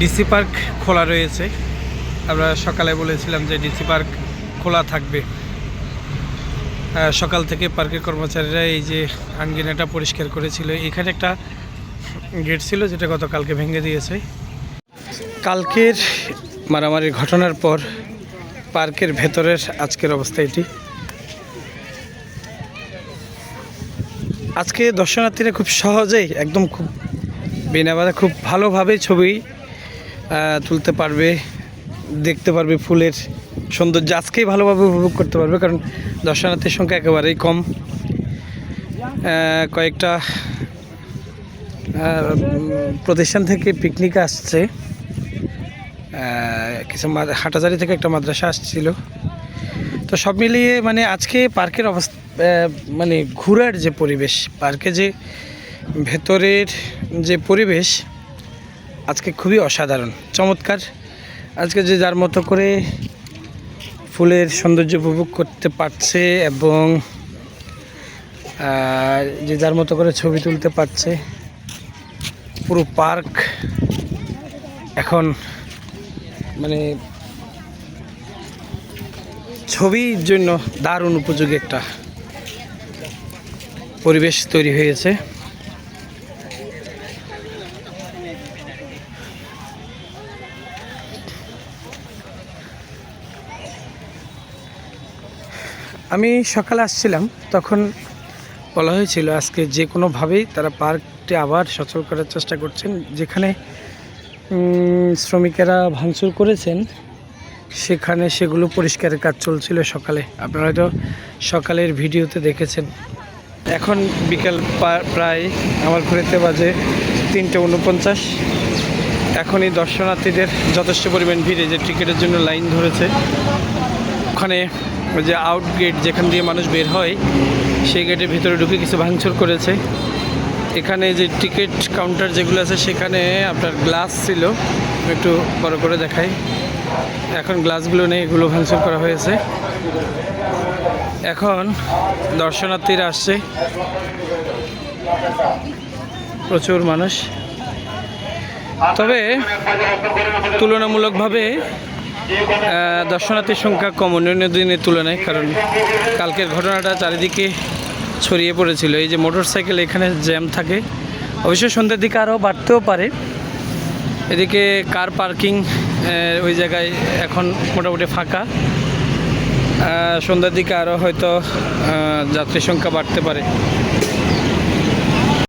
DC park খোলা রয়েছে। আমরা সকালে বলেছিলাম যে ডিসি পার্ক খোলা থাকবে। সকাল থেকে পার্কের কর্মচারীরা এই যে আঙ্গিনাটা পরিষ্কার করেছিল, এখানে একটা গেট ছিল যেটা গতকালকে ভেঙে দিয়েছে। কালকের মারামারির ঘটনার পর পার্কের ভেতরের আজকের অবস্থা এটি। আজকে দর্শনার্থীরা খুব সহজেই, একদম খুব বিনা বাধা খুব ভালোভাবে ছবি তুলতে পারবে, দেখতে পারবে ফুলের সৌন্দর্য। আজকেই ভালোভাবে উপভোগ করতে পারবে, কারণ দর্শনার্থীর সংখ্যা একেবারেই কম। কয়েকটা প্রতিষ্ঠান থেকে পিকনিক আসছে। কিছু হাটাজারি থেকে একটা মাদ্রাসা আসছিল। তো সব মিলিয়ে মানে আজকে পার্কের অবস্থা মানে ঘোরার যে পরিবেশ, পার্কে যে ভেতরের যে পরিবেশ আজকে খুবই অসাধারণ, চমৎকার। আজকে যে যার মতো করে ফুলের সৌন্দর্য উপভোগ করতে পারছে এবং যে যার মতো করে ছবি তুলতে পারছে, পুরো পার্ক এখন মানে ছবির জন্য দারুণ উপযোগী একটা পরিবেশ তৈরি হয়েছে। আমি সকালে আসছিলাম, তখন বলা হয়েছিল আজকে যে কোনোভাবেই তারা পার্কটি আবার সচল করার চেষ্টা করছেন, যেখানে শ্রমিকেরা ভাঙচুর করেছেন, সেখানে সেগুলো পরিষ্কারের কাজ চলছিল সকালে। আপনারা হয়তো সকালের ভিডিওতে দেখেছেন। এখন বিকাল প্রায় আমার ঘুরেতে বাজে তিনটে উনপঞ্চাশ। এখনই দর্শনার্থীদের যথেষ্ট পরিমাণ ভিড়ে যে টিকিটের জন্য লাইন ধরেছে। ওখানে যে আউট গেট যেখান দিয়ে মানুষ বের হয়, সেই গেটের ভিতরে ঢুকে কিছু ভাঙচুর করেছে। এখানে যে টিকিট কাউন্টার যেগুলো আছে, সেখানে আপনার গ্লাস ছিল। একটু বড় করে দেখাই। এখন গ্লাসগুলো নেই, এগুলো ভাঙচুর করা হয়েছে। এখন দর্শনার্থীরা আসছে। প্রচুর মানুষ। তবে তুলনামূলকভাবে দর্শনার্থীর সংখ্যা কম অন্যান্য দিনের তুলনায়, কারণ কালকের ঘটনাটা চারিদিকে ছড়িয়ে পড়েছিল। এই যে মোটর সাইকেল এখানে জ্যাম থাকে, অবশ্য সন্ধ্যের দিকে আরও বাড়তেও পারে। এদিকে কার পার্কিং ওই জায়গায় এখন মোটামুটি ফাঁকা। সন্ধ্যার দিকে আরও হয়তো যাত্রীর সংখ্যা বাড়তে পারে।